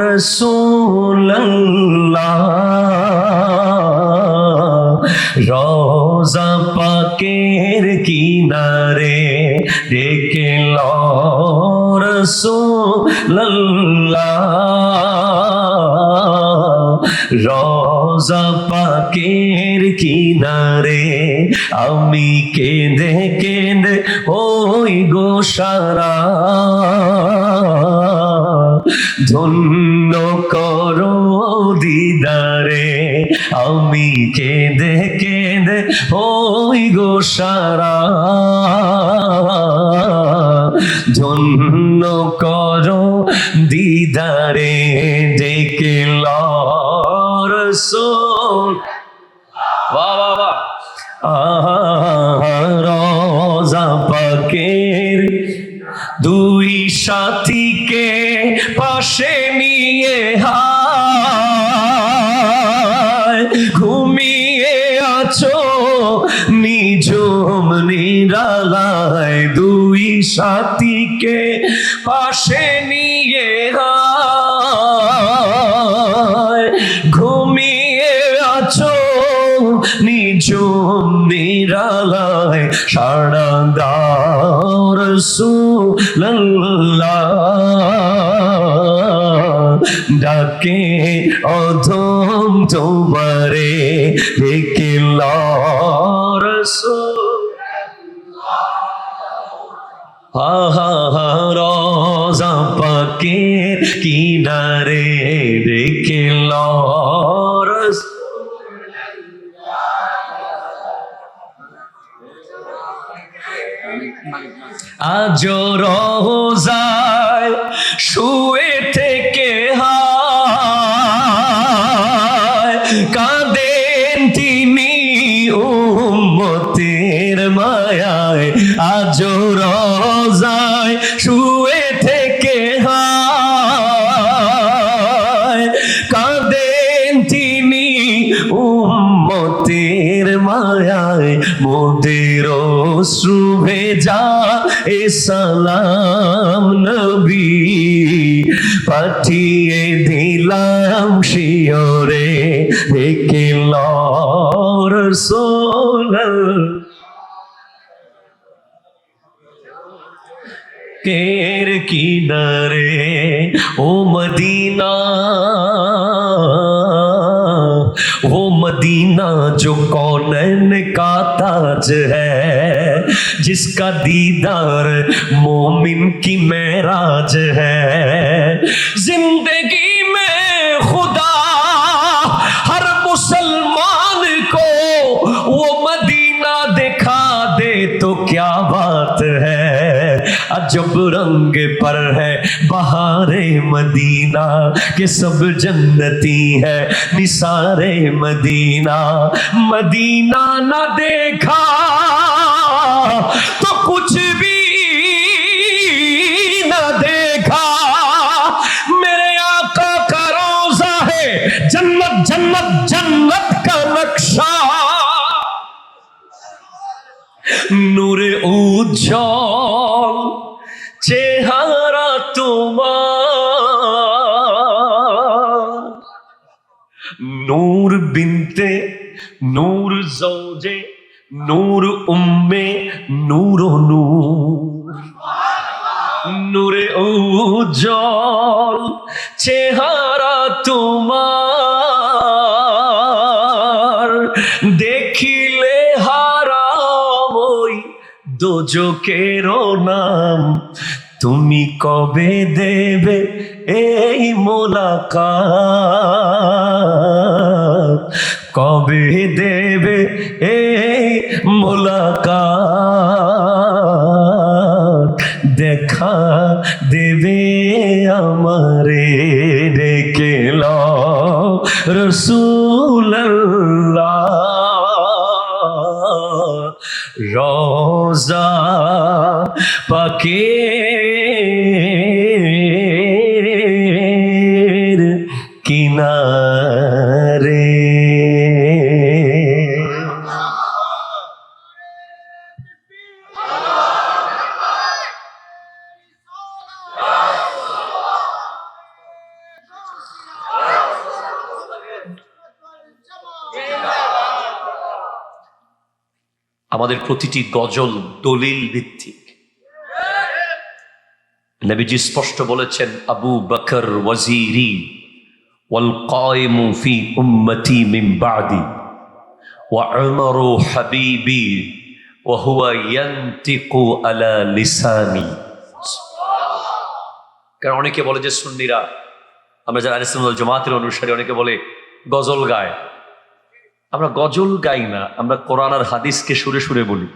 রসুল্লাহ রোজা পাকের কিনারে ডেকে রসুল্লাহ রোজা পাকের কিনারে আমি কেঁদে কেঁদে ওই গোসারা ধন্য করো দিদারে, আমি কেঁদে কেঁদে ওই গোসারা ধন্য করো দিদারে। সাথীকে পাশে নিয়ে ঘুমিয়ে আছো নিজম নিরালায় সাড়া দার ডাকে অধম তোমারে ডেকে লরসুল রোজা পাকের কিনারে রেখে লরস আজ রোজায় শুয়ে থেকে হায়, কাঁদেন তিনি উম্মতের মায়ায়। আজ রোজায় শুয়ে থেকে হায়। কাঁদেন তিনি উম্মতের মায়ায়, মোদের অশ্রু ভেজা এ সালাম নবী। পাঠিয়ে দিলাম শিওরে দেখে লর সোনাল केर किनारे, ओ मदीना वो मदीना जो कौन का ताज है, जिसका दीदार मोमिन की महराज है। अजब रंग पर है बहारे मदीना के सब जन्नती है निसारे मदीना। मदीना न देखा तो कुछ भी न देखा। मेरे आका का रोजा है जन्नत जन्नत जन्नत का नक्शा। नूरे ऊ চেহারা তোমার। নূর বিনতে নূর জৌজে নূর উম্মে নূর নূর। নূরে উজ্জ্বল চেহারা দোজকের নাম। তুমি কবে দেবে এই মোলাকাত? কবে দেবে এই মোলাকাত? দেখা দেবে আমারে ডেকে রসুল্লাহ রোজা পাকে কিনারে আমাদের প্রতিটি গজল দলিল ভিত্তিক। নবীজি স্পষ্ট বলেছেন, আবু বকর ওয়াজিরি ওয়াল কায়েমু ফি উম্মতি মিন বাদি ওয়া উমরু হাবিবি ওয়া হুয়া ইয়ান্তিকু আলা লিসানি। কারণ অনেকে বলে যে সুন্নিরা, আমরা যারা আলিসাম জমাতের অনুসারী, অনেকে বলে গজল গায়। আমরা গজল গাই না আমরা কোরআন আর হাদিসকে সুরে সুরে বলি।